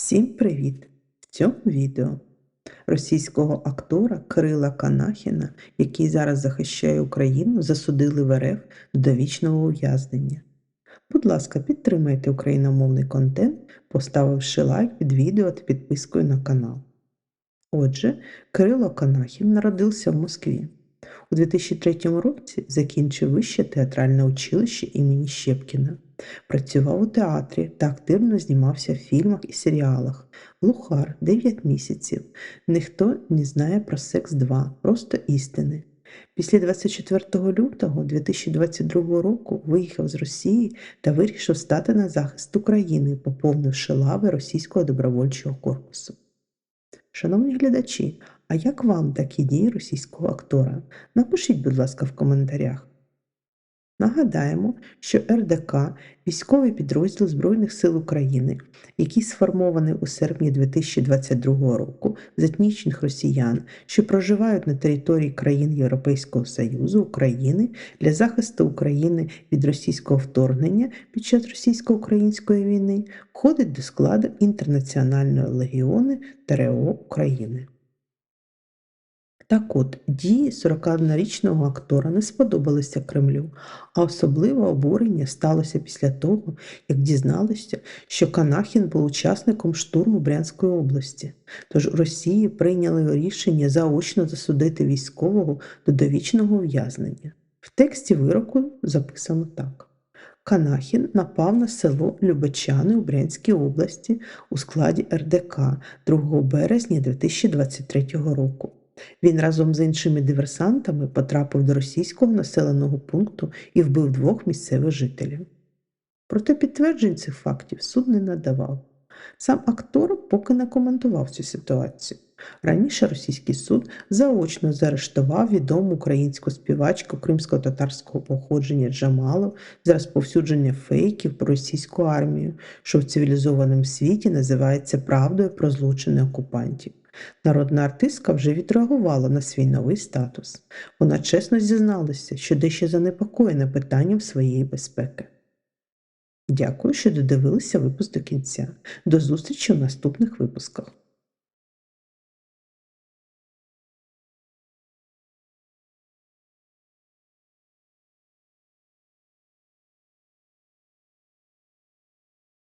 Всім привіт! В цьому відео російського актора Кирила Канахіна, який зараз захищає Україну, засудили в РФ до довічного ув'язнення. Будь ласка, підтримайте україномовний контент, поставивши лайк під відео та підпискою на канал. Отже, Кирило Канахін народився в Москві. У 2003 році закінчив Вище театральне училище імені Щепкіна. Працював у театрі та активно знімався в фільмах і серіалах. Глухар 9 місяців. Ніхто не знає про секс 2, просто істини. Після 24 лютого 2022 року виїхав з Росії та вирішив стати на захист України, поповнивши лави російського добровольчого корпусу. Шановні глядачі, а як вам такі дії російського актора? Напишіть, будь ласка, в коментарях. Нагадаємо, що РДК військовий підрозділ Збройних сил України, який сформований у серпні 2022 року з етнічних росіян, що проживають на території країн Європейського Союзу України для захисту України від російського вторгнення під час російсько-української війни, входить до складу Інтернаціональної легіони ТРО України. Так от, дії 41-річного актора не сподобалися Кремлю, а особливе обурення сталося після того, як дізналися, що Канахін був учасником штурму Брянської області. Тож Росії прийняли рішення заочно засудити військового до довічного ув'язнення. В тексті вироку записано так. Канахін напав на село Любечани у Брянській області у складі РДК 2 березня 2023 року. Він разом з іншими диверсантами потрапив до російського населеного пункту і вбив двох місцевих жителів. Проте підтверджень цих фактів суд не надавав. Сам актор поки не коментував цю ситуацію. Раніше російський суд заочно заарештував відому українську співачку кримсько-татарського походження Джамалу за розповсюдження фейків про російську армію, що в цивілізованому світі називається правдою про злочини окупантів. Народна артистка вже відреагувала на свій новий статус. Вона чесно зізналася, що дещо занепокоєна питанням своєї безпеки. Дякую, що додивилися випуск до кінця. До зустрічі в наступних випусках.